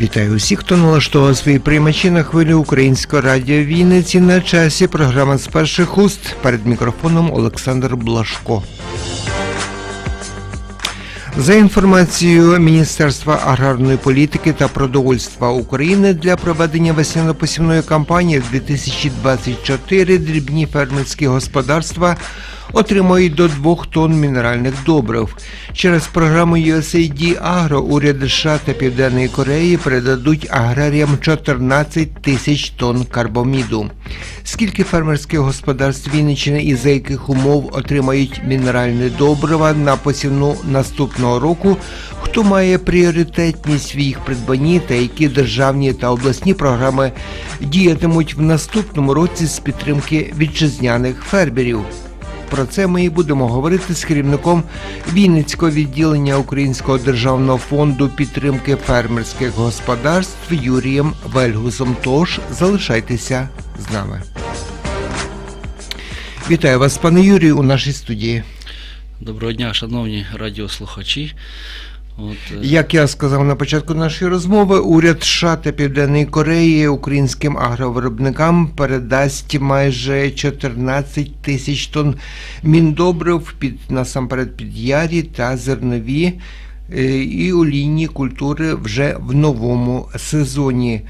Вітаю усіх, хто налаштував свої приймачі на хвилі Українського радіо Вінниці на часі. Програма з перших уст перед мікрофоном Олександр Блашко. За інформацією Міністерства аграрної політики та продовольства України для проведення весняно-посівної кампанії в 2024 дрібні фермерські господарства отримають до 2 тонн мінеральних добрив. Через програму USAID Agro уряд США та Південної Кореї передадуть аграріям 14 тисяч тонн карбоміду. Скільки фермерських господарств Вінниччини і за яких умов отримають мінеральні добрива на посівну наступного року? Хто має пріоритетність в їх придбанні та які державні та обласні програми діятимуть в наступному році з підтримки вітчизняних фермерів? Про це ми і будемо говорити з керівником Вінницького відділення Українського державного фонду підтримки фермерських господарств Юрієм Вельгусом. Тож залишайтеся з нами. Вітаю вас, пане Юрію, у нашій студії. Доброго дня, шановні радіослухачі. От, е, Як я сказав на початку нашої розмови, уряд США та Південної Кореї українським агровиробникам передасть майже 14 тисяч тонн міндобрив під насамперед під ярі та зернові і олійні культури вже в новому сезоні.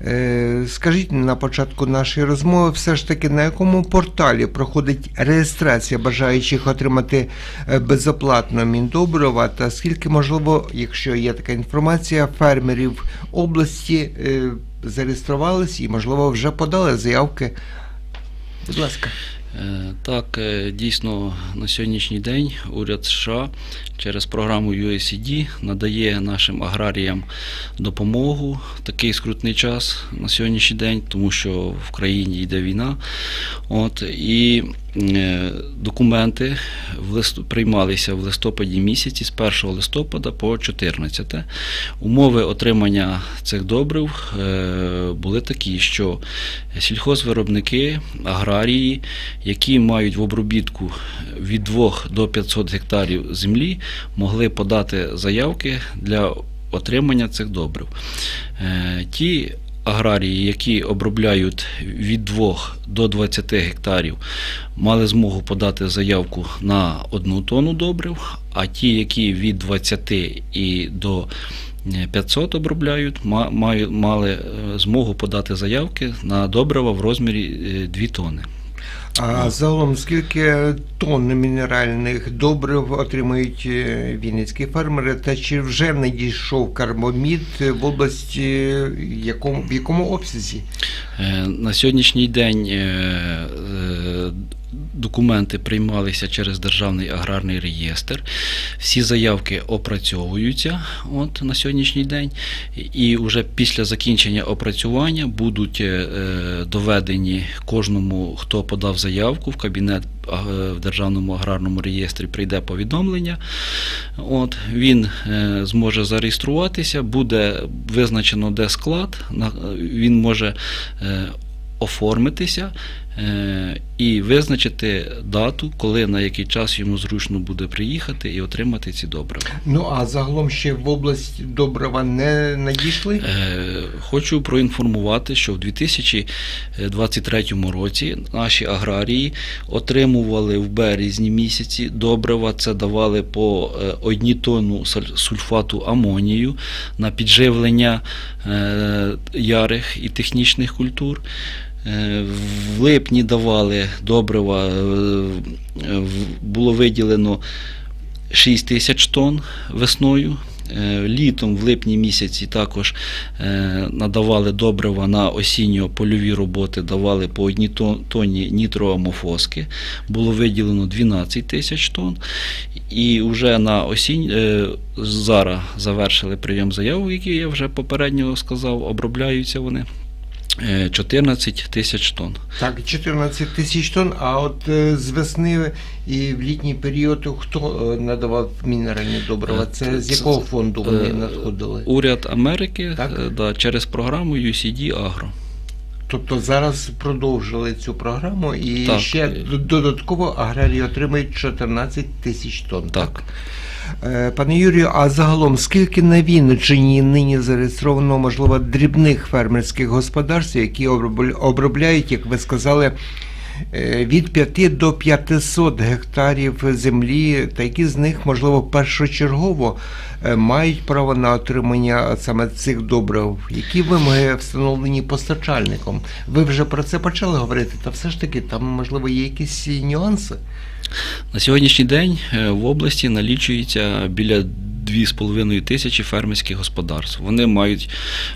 Е, Скажіть на початку нашої розмови, все ж таки на якому порталі проходить реєстрація бажаючих отримати е, безоплатно міндобрива та скільки можливо, якщо є така інформація, фермерів області е, зареєструвались і можливо вже подали заявки. Будь ласка. е, Так, е, дійсно, на сьогоднішній день уряд США через програму USAID надає нашим аграріям допомогу такий скрутний час на сьогоднішній день, тому що в країні йде війна. От, і е, документи в лист... приймалися в листопаді місяці з 1 листопада по 14. Умови отримання цих добрив е, були такі, що сільхозвиробники, аграрії, які мають в обробітку від 2 до 500 гектарів землі, могли подати заявки для отримання цих добрив. Е, Ті аграрії, які обробляють від 2 до 20 гектарів, мали змогу подати заявку на одну тонну добрив, а ті, які від 20 і до е, 500 обробляють, мали е, змогу подати заявки на добрива в розмірі 2 тонни. А загалом скільки тонн мінеральних добрив отримують е, вінницькі фермери, та чи вже надійшов карбомід в області, якому, в якому обсязі? Е, На сьогоднішній день е, документи приймалися через Державний аграрний реєстр. Всі заявки опрацьовуються от, на сьогоднішній день, і вже після закінчення опрацювання будуть е, доведені кожному, хто подав заявку в кабінет е, в Державному аграрному реєстрі прийде повідомлення. От, він е, зможе зареєструватися, буде визначено, де склад, він може е, оформитися і визначити дату, коли на який час йому зручно буде приїхати і отримати ці добрива. Ну а загалом ще в область добрива не надійшли? Е, Хочу проінформувати, що в 2023 році наші аграрії отримували в березні місяці добрива. Це давали по е, одній тонну сульфату амонію на підживлення е, ярих і технічних культур. Е, В липні давали добрива, е, було виділено 6 тисяч тонн весною. Е, Літом, в липні місяці, також надавали добрива на осінньо-польові роботи, давали по одній тон- тонні нітроамофоски. Було виділено 12 тисяч тонн. І вже на осінь зараз завершили прийом заявок, які я вже попередньо сказав, обробляються вони. Е, 14 тисяч тонн. Так, 14 тисяч тонн, а от е, з весни і в літній період хто е, надавав мінеральні добрива? Е, Це з якого фонду вони надходили? Уряд Америки Так. да, через програму UCD Agro. Тобто зараз продовжили цю програму і Так. ще додатково аграрії отримають 14 тисяч тонн. Так. Е, Пане Юрію, а загалом скільки на Вінниччині нині зареєстровано, можливо, дрібних фермерських господарств, які обробля- обробляють, як ви сказали, е, від 5 до 500 гектарів землі, та які з них, можливо, першочергово е, мають право на отримання саме цих добрив? Які вимоги встановлені постачальником? Ви вже про це почали говорити, та все ж таки там, можливо, є якісь нюанси? На сьогоднішній день е, в області налічується біля 2,5 тисячі фермерських господарств. Вони мають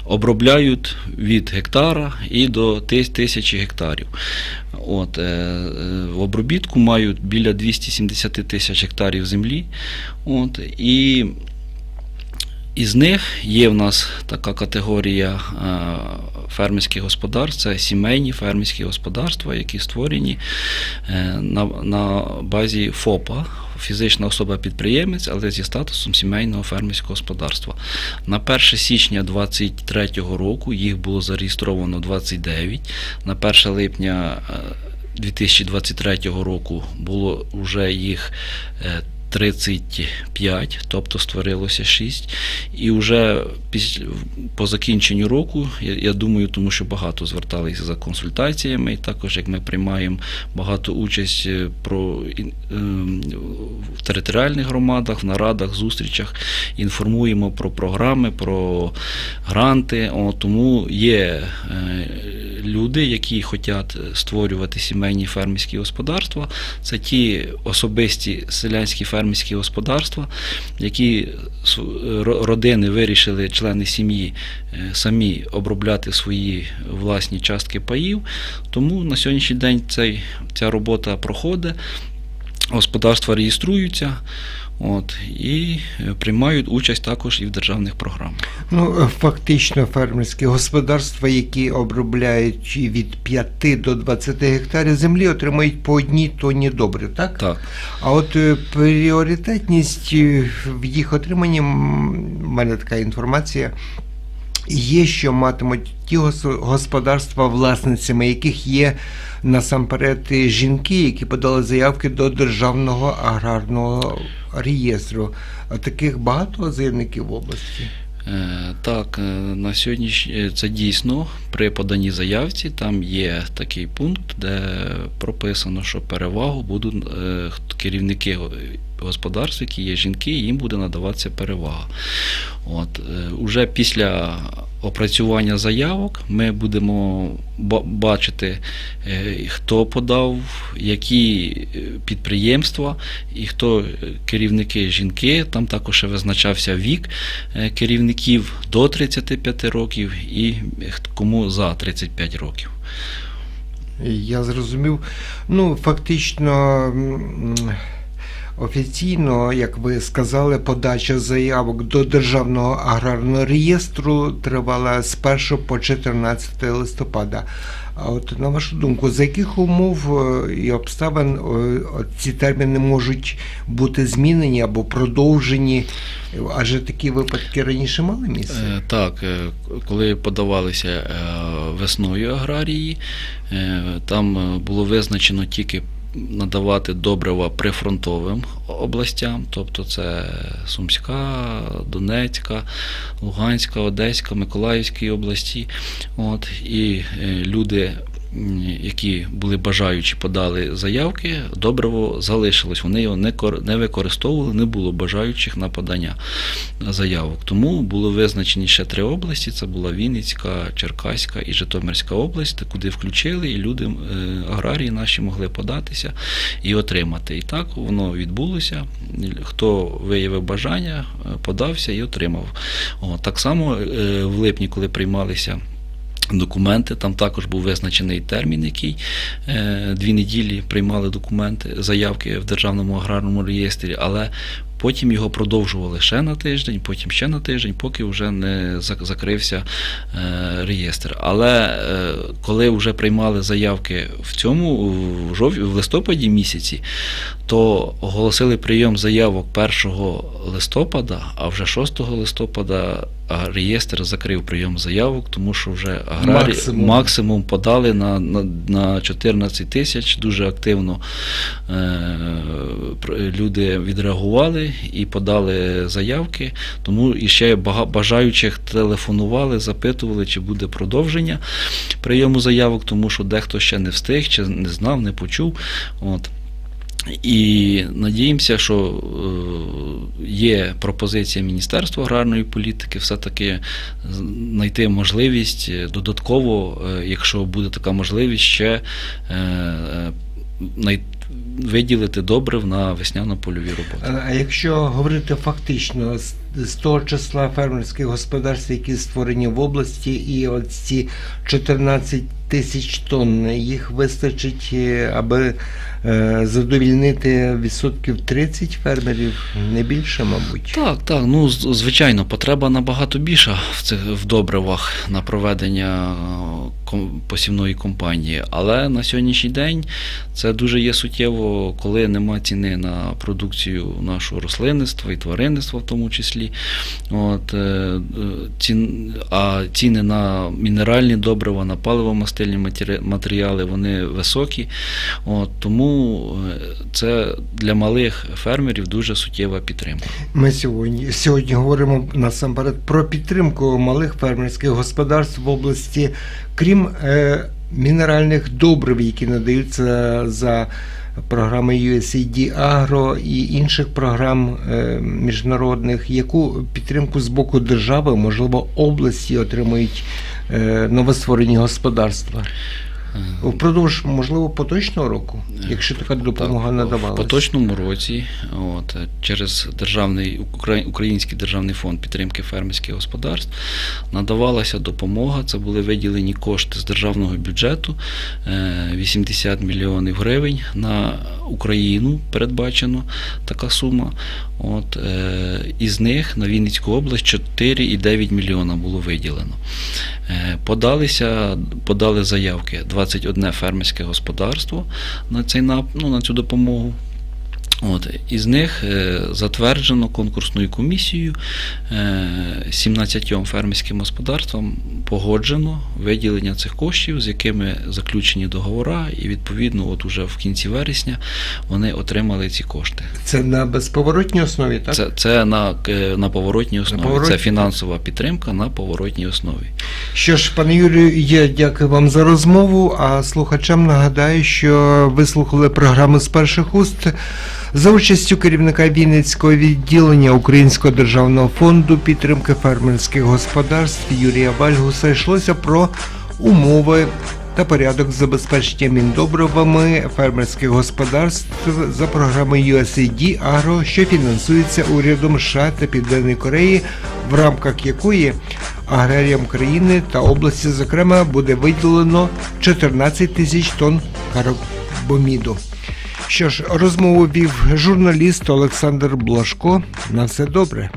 обробляють від гектара і до тисячі гектарів. От, е, в обробітку мають біля 270 тисяч гектарів землі. От, і із них є в нас така категорія е, фермерських господарств, це сімейні фермерські господарства, які створені е, на, на базі ФОПа, фізична особа-підприємець, але зі статусом сімейного фермерського господарства. На 1 січня 2023 року їх було зареєстровано 29, на 1 липня е, 2023 року було вже їх е, 35, тобто створилося 6. І вже після, по закінченню року, я, я думаю, тому що багато зверталися за консультаціями, і також як ми приймаємо багато участь е, про, ем, в територіальних громадах, в нарадах, зустрічах, інформуємо про програми, про гранти. О, тому є е, люди, які хочуть створювати сімейні фермерські господарства. Це ті особисті селянські фермерські господарства, які родини вирішили, члени сім'ї, е, самі обробляти свої власні частки паїв. Тому на сьогоднішній день цей, ця робота проходить, господарства реєструються. От, і е, приймають участь також і в державних програмах. Ну, е, фактично, фермерські господарства, які обробляють від 5 до 20 гектарів землі, отримають по одній тонні добрив, так? Так. А от е, пріоритетність в їх отриманні, в мене така інформація, є, що матимуть ті гос- господарства, власницями яких є насамперед жінки, які подали заявки до Державного аграрного реєстру. Таких багато заявників в області. Е, Так, е, на сьогоднішній е, це дійсно при поданні заявці там є такий пункт, де прописано, що перевагу будуть керівники господарств, які є жінки, їм буде надаватися перевага. От, е, уже після опрацювання заявок ми будемо бачити, е, хто подав, які е, підприємства і хто керівники жінки. Там також визначався вік керівників до 35 років і кому за 35 років. Я зрозумів. Ну, фактично, офіційно, як ви сказали, подача заявок до Державного аграрного реєстру тривала з 1 по 14 листопада. А от на вашу думку, за яких умов е, і обставин е, ці терміни можуть бути змінені або продовжені? Адже такі випадки раніше мали місце? Е, Так, коли подавалися весною аграрії, там було визначено тільки надавати добрива прифронтовим областям, тобто це Сумська, Донецька, Луганська, Одеська, Миколаївські області. От, і е, люди. Які були бажаючі, подали заявки, добриво залишилось. Вони його не кор- не використовували, не було бажаючих на подання заявок. Тому було визначені ще три області: це була Вінницька, Черкаська і Житомирська область, куди включили, і люди, е, аграрії наші могли податися і отримати. І так воно відбулося. Хто виявив бажання, подався і отримав. О, так само е, в липні, коли приймалися. Документи, там також був визначений термін, який е, дві неділі приймали документи, заявки в Державному аграрному реєстрі, але Потім його продовжували ще на тиждень, потім ще на тиждень, поки вже не закрився е, реєстр. Але е, коли вже приймали заявки в цьому в жов... в листопаді місяці, то оголосили прийом заявок 1 листопада, а вже 6 листопада реєстр закрив прийом заявок, тому що вже аграрії Максимум. максимум подали на, на, на 14 тисяч. Дуже активно е, люди відреагували і подали заявки. Тому і ще бажаючих телефонували, запитували, чи буде продовження прийому заявок, тому що дехто ще не встиг, чи не знав, не почув. От. І надіємося, що е, є пропозиція Міністерства аграрної політики все-таки знайти можливість е, додатково, е, якщо буде така можливість, ще виділити добрив на весняно-польові роботи. А якщо говорити фактично, з, з того числа фермерських господарств, які створені в області, і от ці 14 тисяч тонн, їх вистачить, е, аби е, задовільнити відсотків 30 фермерів, не більше, мабуть. Так, так. Ну звичайно, потреба набагато більша в цих в добривах на проведення е, посівної кампанії. Але на сьогоднішній день це дуже є суттєво, коли нема ціни на продукцію нашого рослинництва і тваринництва, в тому числі. От, е, е, а ціни на мінеральні добрива, на паливомастильні матеріали вони високі. От, тому е, це для малих фермерів дуже суттєва підтримка. Ми сьогодні, сьогодні говоримо насамперед про підтримку малих фермерських господарств в області, крім е, мінеральних добрив, які надаються за програмою USAID Agro і інших програм е, міжнародних, яку підтримку з боку держави, можливо, області отримують е, новостворені господарства. Е, Впродовж, можливо, поточного року, якщо така допомога Так, В поточному році от, е, через державний Український державний фонд підтримки фермерських господарств надавалася допомога. Це були виділені кошти з державного бюджету е, 80 мільйонів гривень на Україну передбачено така сума. От, е, із них на Вінницьку область 4,9 мільйона було виділено. Е, Подалися, подали заявки 21 фермерське господарство на, цей, ну, на цю допомогу. От, із них е, затверджено конкурсною комісією е, 17 фермерським господарствам погоджено виділення цих коштів, з якими заключені договори, і відповідно, от уже в кінці вересня вони отримали ці кошти. Це на безповоротній основі, так? Це, це на, е, на поворотній основі. поворотній. Це фінансова підтримка на поворотній основі. Що ж, пане Юрію, я дякую вам за розмову. А слухачам нагадаю, що ви слухали програму з перших уст за участю керівника Вінницького відділення Українського державного фонду підтримки фермерських господарств Юрія Вальгуса йшлося про умови. Та порядок забезпечення міндобривами фермерських господарств за програмою USAID Agro, що фінансується урядом США та Південної Кореї, в рамках якої аграріям країни та області, зокрема, буде виділено 14 тисяч тонн карбоміду. Що ж, розмову вів журналіст Олександр Блашко. На все добре.